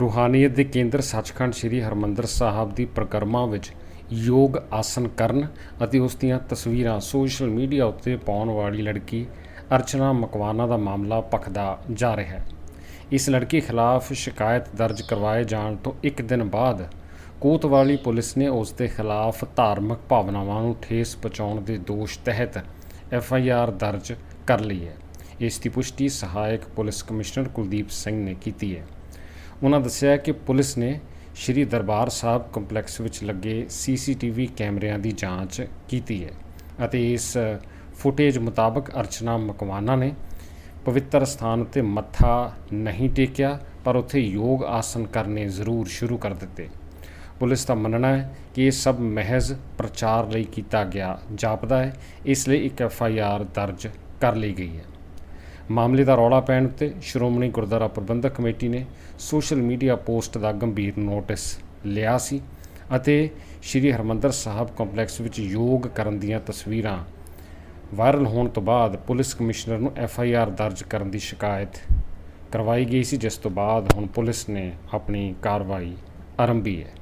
ਰੂਹਾਨੀਅਤ ਦੇ ਕੇਂਦਰ ਸੱਚਖੰਡ ਸ੍ਰੀ ਹਰਮੰਦਰ ਸਾਹਿਬ ਦੀ ਪ੍ਰਕਰਮਾ ਵਿੱਚ ਯੋਗ ਆਸਨ ਕਰਨ ਅਤੇ ਉਸ ਦੀਆਂ ਤਸਵੀਰਾਂ ਸੋਸ਼ਲ ਮੀਡੀਆ ਉੱਤੇ ਪਾਉਣ ਵਾਲੀ ਲੜਕੀ ਅਰਚਨਾ ਮਕਵਾਨਾ ਦਾ ਮਾਮਲਾ ਭਖਦਾ ਜਾ ਰਿਹਾ ਹੈ। ਇਸ ਲੜਕੀ ਖਿਲਾਫ ਸ਼ਿਕਾਇਤ ਦਰਜ ਕਰਵਾਏ ਜਾਣ ਤੋਂ ਇੱਕ ਦਿਨ ਬਾਅਦ ਕੋਤਵਾਲੀ ਪੁਲਿਸ ਨੇ ਉਸ ਦੇ ਖਿਲਾਫ ਧਾਰਮਿਕ ਭਾਵਨਾਵਾਂ ਨੂੰ ਠੇਸ ਪਹੁੰਚਾਉਣ ਦੇ ਦੋਸ਼ ਤਹਿਤ ਐਫ ਆਈ ਆਰ ਦਰਜ ਕਰ ਲਈ ਹੈ। ਇਸ ਦੀ ਪੁਸ਼ਟੀ ਸਹਾਇਕ ਪੁਲਿਸ ਕਮਿਸ਼ਨਰ ਕੁਲਦੀਪ ਸਿੰਘ ਨੇ ਕੀਤੀ ਹੈ। ਉਹਨਾਂ ਦੱਸਿਆ ਕਿ ਪੁਲਿਸ ਨੇ ਸ਼੍ਰੀ ਦਰਬਾਰ ਸਾਹਿਬ ਕੰਪਲੈਕਸ ਵਿੱਚ ਲੱਗੇ ਸੀਸੀਟੀਵੀ ਕੈਮਰਿਆਂ ਦੀ ਜਾਂਚ ਕੀਤੀ ਹੈ ਅਤੇ ਇਸ ਫੁਟੇਜ ਮੁਤਾਬਕ ਅਰਚਨਾ ਮਕਵਾਨਾ ਨੇ ਪਵਿੱਤਰ ਸਥਾਨ ਉੱਤੇ ਮੱਥਾ ਨਹੀਂ ਟੇਕਿਆ, ਪਰ ਉੱਥੇ ਯੋਗ ਆਸਨ ਕਰਨੇ ਜ਼ਰੂਰ ਸ਼ੁਰੂ ਕਰ ਦਿੱਤੇ। ਪੁਲਿਸ ਦਾ ਮੰਨਣਾ ਹੈ ਕਿ ਇਹ ਸਭ ਮਹਿਜ਼ ਪ੍ਰਚਾਰ ਲਈ ਕੀਤਾ ਗਿਆ ਜਾਪਦਾ ਹੈ, ਇਸ ਲਈ ਇੱਕ ਐਫ ਆਈ ਆਰ ਦਰਜ ਕਰ ਲਈ ਗਈ ਹੈ। ਮਾਮਲੇ ਦਾ ਰੌਲਾ ਪੈਣ ਉੱਤੇ ਸ਼੍ਰੋਮਣੀ ਗੁਰਦੁਆਰਾ ਪ੍ਰਬੰਧਕ ਕਮੇਟੀ ਨੇ ਸੋਸ਼ਲ ਮੀਡੀਆ ਪੋਸਟ ਦਾ ਗੰਭੀਰ ਨੋਟਿਸ ਲਿਆ ਸੀ ਅਤੇ ਸ਼੍ਰੀ ਹਰਮੰਦਰ ਸਾਹਿਬ ਕੰਪਲੈਕਸ ਵਿੱਚ ਯੋਗ ਕਰਨ ਦੀਆਂ ਤਸਵੀਰਾਂ ਵਾਇਰਲ ਹੋਣ ਤੋਂ ਬਾਅਦ ਪੁਲਿਸ ਕਮਿਸ਼ਨਰ ਨੂੰ ਐਫ ਆਈ ਆਰ ਦਰਜ ਕਰਨ ਦੀ ਸ਼ਿਕਾਇਤ ਕਰਵਾਈ ਗਈ ਸੀ, ਜਿਸ ਤੋਂ ਬਾਅਦ ਹੁਣ ਪੁਲਿਸ ਨੇ ਆਪਣੀ ਕਾਰਵਾਈ ਆਰੰਭੀ ਹੈ।